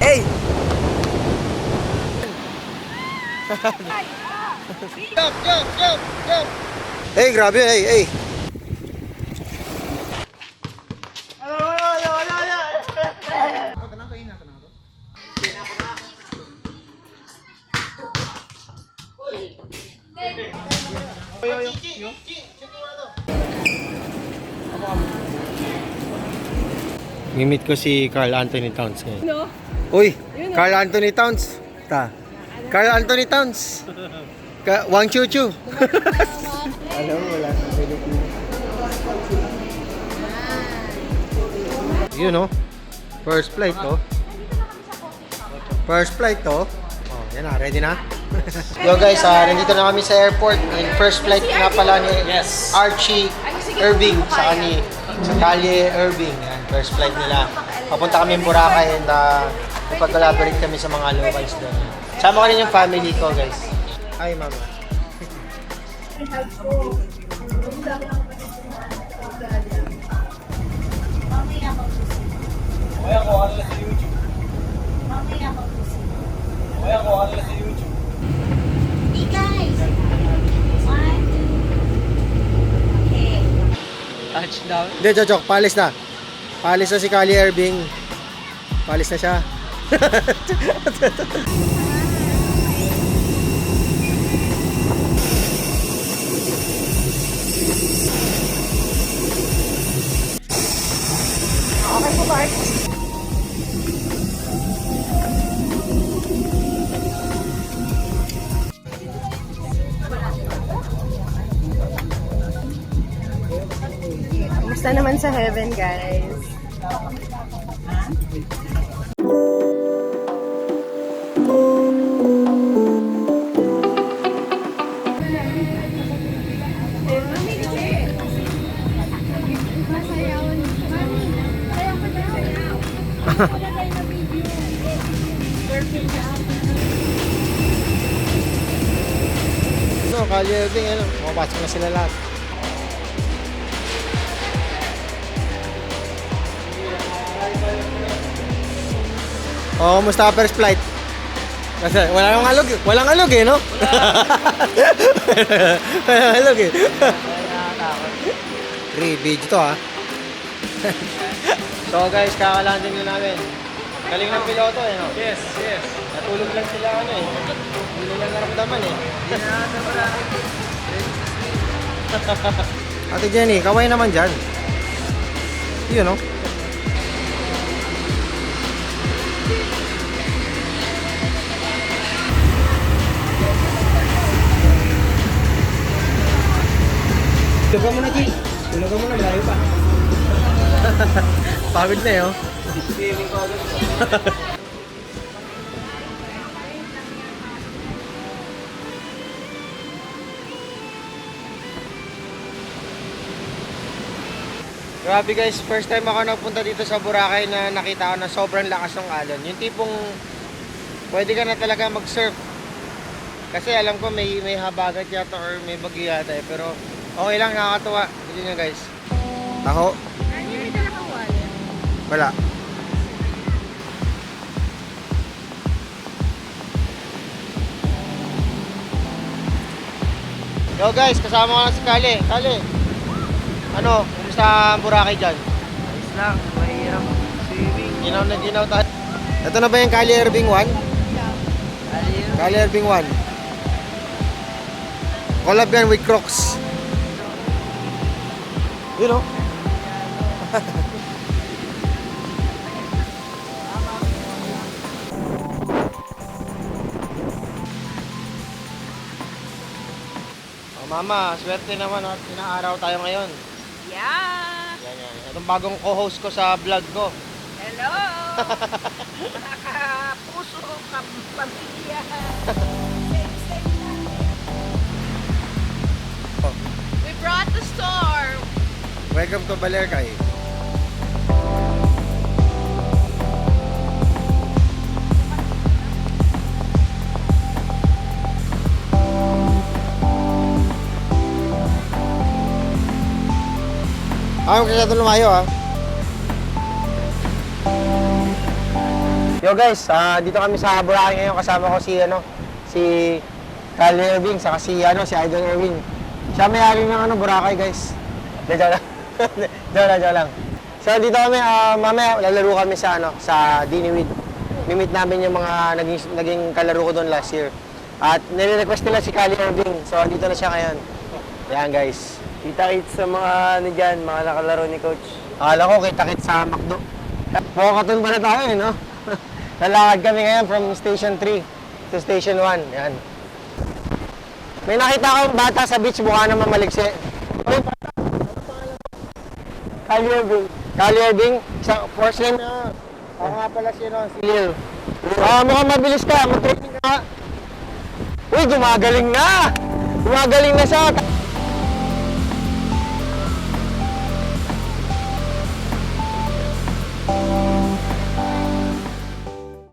hey! Jump, jump, jump, jump. Hey, grabe, hey, hey. Mimit ko si Carl Anthony Towns ngayon. No? Uy, Carl Anthony Towns. Ta. Carl Anthony Towns. Ka Wang Chu Chu. Alam mo, wala sa Pilipinas. Yun oh. First flight to. First flight to. Oh, yan na, ready na? Yo guys, ah, nandito na kami sa airport. And first flight nga pala ni Archie Irving sa kani sa Kalye Irving. Yan, first flight nila. Papunta kami Boracay and uh, ipag-collaborate kami sa mga locals doon. Sama ko rin yung family ko guys. Hi mama. Hey guys! One, okay. Touchdown. Hindi, Jojo, palis na. Palis na si Kali Irving. Palis na siya. Kamusta naman sa heaven, guys? No, Kali Irving, ano, mapasok na sila lahat. Oh, kumusta ka first flight? Kasi wala nang alog, walang alog eh, no? walang alog eh. Free video to ah. so guys, kakalanding na namin. Galing ng piloto eh, no? Yes, yes. Natulog lang sila ano eh. Hindi nila naramdaman eh. Ate Jenny, kaway naman dyan. Yun no? Tulagan mo na, G. Tulagan mo na, malayo pa. Pagod na eh, oh. Grabe guys, first time ako nagpunta dito sa Boracay na nakita ko na sobrang lakas ng alon. Yung tipong pwede ka na talaga mag-surf. Kasi alam ko may may habagat yata or may bagyo yata eh. Pero okay lang, nakakatuwa. Hindi nyo guys. Ako? Wala. Yo guys, kasama ko na si Kali. Kali, ano, kumusta ang Boracay dyan? Ayos lang. Mahirap. Swimming. Ginaw na ginaw tayo. Ito na ba yung Kali Irving 1? Ayun. Kali Irving 1. Collab yan with Crocs. You know? oh, mama, swerte naman at inaaraw tayo ngayon. Yeah! Yan, yan. Itong bagong co-host ko sa vlog ko. Hello! Mga kapuso, kapamilya. We brought the storm. Welcome to Balercay. Ah, huwag ka lumayo ah. Yo guys, ah, dito kami sa Boracay ngayon kasama ko si ano, si Kyle Irving saka si ano, si Idol Irving. Siya may-ari ng ano Boracay guys. Dito. joke lang, joke lang. So dito kami, ah, mamaya lalaro kami sa ano, sa Diniwid. Mimit namin yung mga naging, naging kalaro ko doon last year. At nire-request nila si Kyle Irving. So dito na siya ngayon. Ayan guys. Kita-kits sa mga ano dyan, mga nakalaro ni Coach. Akala ko kita-kit sa McDo. Walkathon pa na tayo eh, no? Lalakad kami ngayon from Station 3 to Station 1. Yan. May nakita akong bata sa beach, mukha naman maliksi. Uy, bata. Ano pangalan mo? Kyle Irving? Sa first name na. Ako nga pala si, no, si Lil. Ah, mukhang mabilis ka. Mag-training ka. Uy, gumagaling na! Gumagaling na siya.